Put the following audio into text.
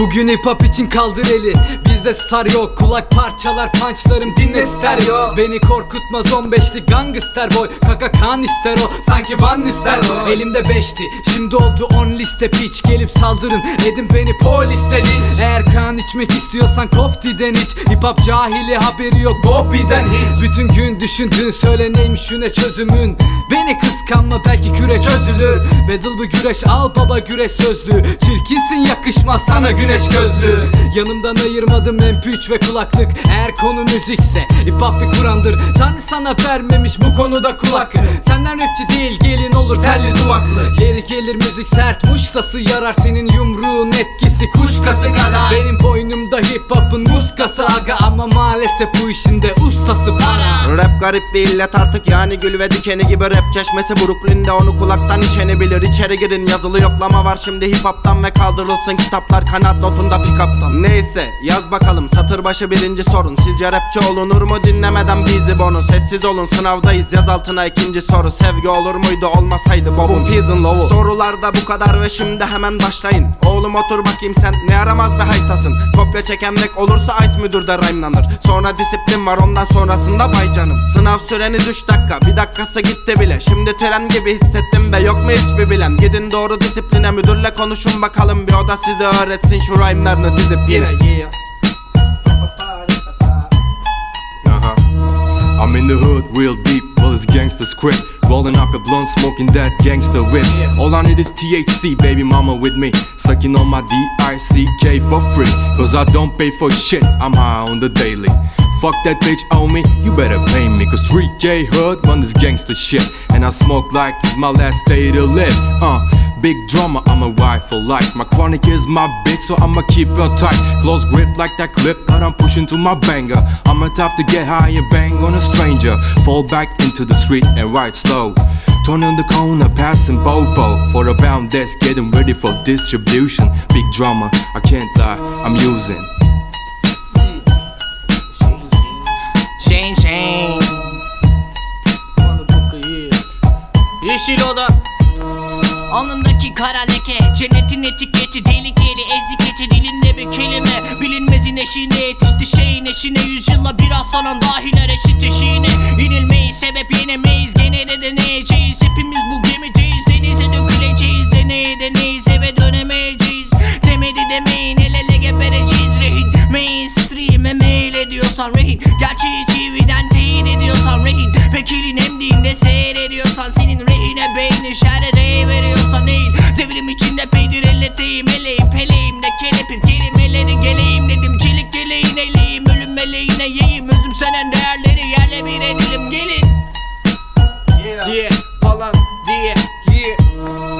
Bugün hip hop için kaldır eli Bizde star yok. Kulak parçalar punchlarım dinle stereo. Beni korkutmaz 15'li gangster boy. Kaka kan ister o. Sanki van ister o. Elimde beşti. Şimdi oldu 10 liste. Piç Gelip saldırın. Edin beni polis dedi Eğer kan içmek istiyorsan koftiden iç. Hip hop cahili haberi yok. Bobby'den hiç. Bütün gün düşündüğün söyle neymiş şu ne çözümün. Beni kıskanma belki küre çözülür. Battle bu güreş al baba güreş sözlü. Çirkinsin yakışmaz sana güneş gözlü. Yanımdan ayırmadım MP3 ve kulaklık. Eğer konu müzikse hip hop bir kurandır. Tanrı sana vermemiş bu konuda kulak. Senden rapçi değil gelin olur telli duvaklı. Yeri gelir müzik sert muştası yarar. Senin yumruğun etkisi kuşkası kadar. Benim boynumda hip hop'un muskası aga. Ama maalesef bu işin de ustası garip bir illet artık yani gül ve dikeni gibi rap çeşmesi. Brooklyn'de onu kulaktan içeni bilir içeri girin. Yazılı yoklama var şimdi hip hop'tan ve kaldırılsın kitaplar kanat notunda pick-up'tan. Neyse yaz bakalım. Satır başı birinci sorun. Sizce rapçi olunur mu? Dinlemeden bizi bonu Sessiz olun sınavdayız. Yaz altına ikinci soru. Sevgi olur muydu? Olmasaydı Bob'un Peas'ın lovu Sorularda bu kadar ve şimdi hemen başlayın. Oğlum otur bakayım sen. Ne yaramaz be haytasın? Kopya çekenmek olursa ice müdür de rhyme'lanır. Sonra disiplin var ondan sonrasında bay canım Sınav süreniz 3 dakika bir dakikası gitti bile. Şimdi tren gibi hissettim be yok mu hiçbir bilen? Gidin doğru disipline müdürle konuşun bakalım. Bir o da size öğretsin şu rhyme'larını dizip yine. Uh-huh. I'm in the hood, real deep, well it's gangster script Rolling up a blunt, smoking that gangster whip. All I need is THC, baby mama with me. Sucking on my D-I-C-K for free. Cause I don't pay for shit, I'm high on the daily Fuck that bitch on me, you better pay me Cause 3K hood run this gangster shit. And I smoke like it's my last day to live. Uh, big drama, I'm a wife for life. My chronic is my bitch, so I'ma keep her tight. Close grip like that clip that I'm pushing to my banger. I'm a type to get high and bang on a stranger. Fall back into the street and ride slow. Turn on the corner, passing Bobo. For a bound that's getting ready for distribution. Big drama, I can't lie, I'm using Shane Shane Yeşil oda. Alnındaki kara leke Cennetin etiketi tehlikeli eziketi Dilinde bir kelime Bilinmezin eşiğine yetişti şeyin eşine Yüzyılla biraz sonra dahiler eşit eşiğine. İnilmeyiz sebep yenemeyiz Gene de deneyeceğiz. Hepimiz bu Mail ediyorsan rehin. Gerçeği TV'den teyit ediyorsan rehin. Vekilin emdiğinde seyrediyorsan Senin rehine beyni şerre veriyorsan eğil. Devrim içinde peydir elleteyim Eleyim peleyim de kelepir. Kelimeleri geleyim dedim Çelik geleğin eleyim. Ölüm meleğine yiyeyim Özümsenen değerleri yerle bir edelim. Gelin. Yeah. Falan. Diye yeah